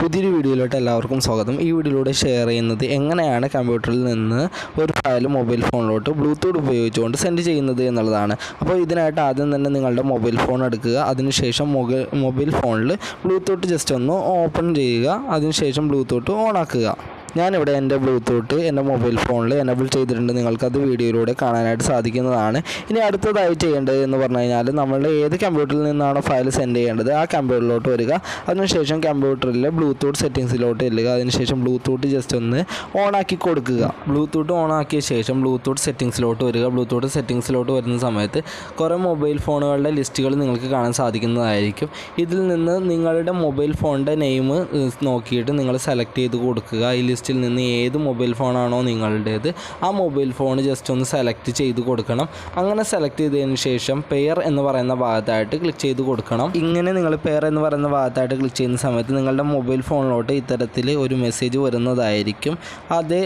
പുതിയൊരു വീഡിയോയിലോട്ട് എല്ലാവർക്കും സ്വാഗതം. ഈ വീഡിയോയിലൂടെ ഷെയർ ചെയ്യുന്നത് എങ്ങനെയാണ് കമ്പ്യൂട്ടറിൽ നിന്ന് ഒരു ഫയൽ മൊബൈൽ ഫോണിലോട്ട് ബ്ലൂടൂത്ത് ഉപയോഗിച്ചുകൊണ്ട് സെൻഡ് ചെയ്യുന്നത് എന്നുള്ളതാണ്. അപ്പോൾ ഇതിനായിട്ട് ആദ്യം തന്നെ നിങ്ങളുടെ മൊബൈൽ ഫോൺ എടുക്കുക. അതിനുശേഷം മൊബൈൽ ഫോണിൽ ബ്ലൂടൂത്ത് ജസ്റ്റ് ഒന്ന് ഓപ്പൺ ചെയ്യുക. അതിനുശേഷം ബ്ലൂടൂത്ത് ഓൺ ആക്കുക. ഞാനിവിടെ എന്റെ ബ്ലൂടൂത്ത് എന്റെ മൊബൈൽ ഫോണിൽ എനബിൾ ചെയ്തിട്ടുണ്ട്. നിങ്ങൾക്കത് വീഡിയോയിലൂടെ കാണാനായിട്ട് സാധിക്കുന്നതാണ്. ഇനി അടുത്തതായി ചെയ്യേണ്ടത് എന്ന് പറഞ്ഞു കഴിഞ്ഞാൽ നമ്മളുടെ ഏത് കമ്പ്യൂട്ടറിൽ നിന്നാണോ ഫയൽ സെൻഡ് ചെയ്യേണ്ടത് ആ കമ്പ്യൂട്ടറിലോട്ട് വരിക. അതിനുശേഷം കമ്പ്യൂട്ടറിലെ ബ്ലൂടൂത്ത് സെറ്റിങ്സിലോട്ട് ചെല്ലുക. അതിനുശേഷം ബ്ലൂടൂത്ത് ജസ്റ്റ് ഒന്ന് ഓൺ ആക്കി കൊടുക്കുക. ബ്ലൂടൂത്ത് ഓൺ ആക്കിയ ശേഷം ബ്ലൂടൂത്ത് സെറ്റിങ്സിലോട്ട് വരിക. ബ്ലൂടൂത്ത് സെറ്റിങ്സിലോട്ട് വരുന്ന സമയത്ത് കുറേ മൊബൈൽ ഫോണുകളുടെ ലിസ്റ്റുകൾ നിങ്ങൾക്ക് കാണാൻ സാധിക്കുന്നതായിരിക്കും. ഇതിൽ നിന്ന് നിങ്ങളുടെ മൊബൈൽ ഫോണിന്റെ നെയിം നോക്കിയിട്ട് നിങ്ങൾ സെലക്ട് ചെയ്ത് കൊടുക്കുക. ഈ ലിസ്റ്റിൽ നിന്ന് ഏത് മൊബൈൽ ഫോണാണോ നിങ്ങളുടേത് ആ മൊബൈൽ ഫോൺ ജസ്റ്റ് ഒന്ന് സെലക്ട് ചെയ്ത് കൊടുക്കണം. അങ്ങനെ സെലക്ട് ചെയ്തതിന് ശേഷം പെയർ എന്ന് പറയുന്ന ഭാഗത്തായിട്ട് ക്ലിക്ക് ചെയ്ത് കൊടുക്കണം. ഇങ്ങനെ നിങ്ങൾ പെയർ എന്ന് പറയുന്ന ഭാഗത്തായിട്ട് ക്ലിക്ക് ചെയ്യുന്ന സമയത്ത് നിങ്ങളുടെ മൊബൈൽ ഫോണിലോട്ട് ഇത്തരത്തിൽ ഒരു മെസ്സേജ് വരുന്നതായിരിക്കും. അതേ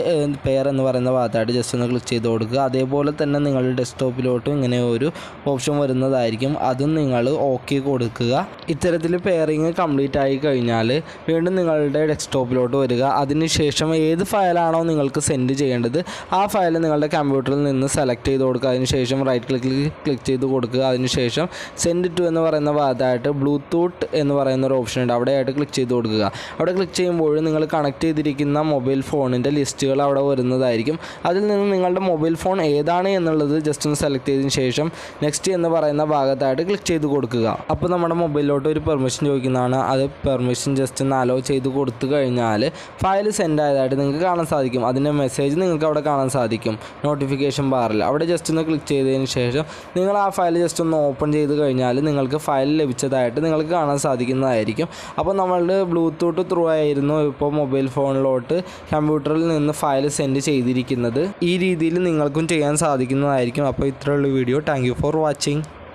പെയർ എന്ന് പറയുന്ന ഭാഗത്തായിട്ട് ജസ്റ്റ് ഒന്ന് ക്ലിക്ക് ചെയ്ത് കൊടുക്കുക. അതേപോലെ തന്നെ നിങ്ങളുടെ ഡെസ്ക്ടോപ്പിലോട്ടും ഇങ്ങനെ ഒരു ഓപ്ഷൻ വരുന്നതായിരിക്കും. അതും നിങ്ങൾ ഓക്കെ കൊടുക്കുക. ഇത്തരത്തിൽ പെയറിങ് കംപ്ലീറ്റ് ആയി കഴിഞ്ഞാൽ വീണ്ടും നിങ്ങളുടെ ഡെസ്ക്ടോപ്പിലോട്ട് വരിക. അതിനുശേഷം ഏത് ഫയലാണോ നിങ്ങൾക്ക് സെൻഡ് ചെയ്യേണ്ടത് ആ ഫയൽ നിങ്ങളുടെ കമ്പ്യൂട്ടറിൽ നിന്ന് സെലക്ട് ചെയ്ത് കൊടുക്കുക. അതിനുശേഷം റൈറ്റ് ക്ലിക്കിൽ ക്ലിക്ക് ചെയ്ത് കൊടുക്കുക. അതിനുശേഷം സെൻഡ് ടു എന്ന് പറയുന്ന ഭാഗത്തായിട്ട് ബ്ലൂടൂത്ത് എന്ന് പറയുന്ന ഒരു ഓപ്ഷൻ ഉണ്ട്. അവിടെയായിട്ട് ക്ലിക്ക് ചെയ്ത് കൊടുക്കുക. അവിടെ ക്ലിക്ക് ചെയ്യുമ്പോൾ നിങ്ങൾ കണക്ട് ചെയ്തിരിക്കുന്ന മൊബൈൽ ഫോണിന്റെ ലിസ്റ്റുകൾ അവിടെ വരുന്നതായിരിക്കും. അതിൽ നിന്ന് നിങ്ങളുടെ മൊബൈൽ ഫോൺ ഏതാണ് എന്നുള്ളത് ജസ്റ്റ് ഒന്ന് സെലക്ട് ചെയ്തതിന് ശേഷം നെക്സ്റ്റ് എന്ന് പറയുന്ന ഭാഗത്തായിട്ട് ക്ലിക്ക് ചെയ്ത് കൊടുക്കുക. അപ്പോൾ നമ്മുടെ മൊബൈലിലോട്ട് ഒരു പെർമിഷൻ ചോദിക്കുന്നതാണ്. അത് പെർമിഷൻ ജസ്റ്റ് ഒന്ന് അലോ ചെയ്ത് കൊടുത്തു കഴിഞ്ഞാൽ ഫയൽ സെൻഡ് ആയതായിട്ട് നിങ്ങൾക്ക് കാണാൻ സാധിക്കും. അതിന്റെ മെസ്സേജ് നിങ്ങൾക്ക് അവിടെ കാണാൻ സാധിക്കും. നോട്ടിഫിക്കേഷൻ ബാറിൽ അവിടെ ജസ്റ്റ് ഒന്ന് ക്ലിക്ക് ചെയ്തതിന് ശേഷം നിങ്ങൾ ആ ഫയൽ ജസ്റ്റ് ഒന്ന് ഓപ്പൺ ചെയ്ത് കഴിഞ്ഞാൽ നിങ്ങൾക്ക് ഫയൽ ലഭിച്ചതായിട്ട് നിങ്ങൾക്ക് കാണാൻ സാധിക്കുന്നതായിരിക്കും. അപ്പോൾ നമ്മളുടെ ബ്ലൂടൂത്ത് ത്രൂ ആയിരുന്നു ഇപ്പോൾ മൊബൈൽ ഫോണിലോട്ട് കമ്പ്യൂട്ടറിൽ നിന്ന് ഫയൽ സെൻഡ് ചെയ്തിരിക്കുന്നത്. ഈ രീതിയിൽ നിങ്ങൾക്കും ചെയ്യാൻ സാധിക്കുന്നതായിരിക്കും. അപ്പോൾ ഇത്രയുള്ള വീഡിയോ താങ്ക് ഫോർ വാച്ചിങ്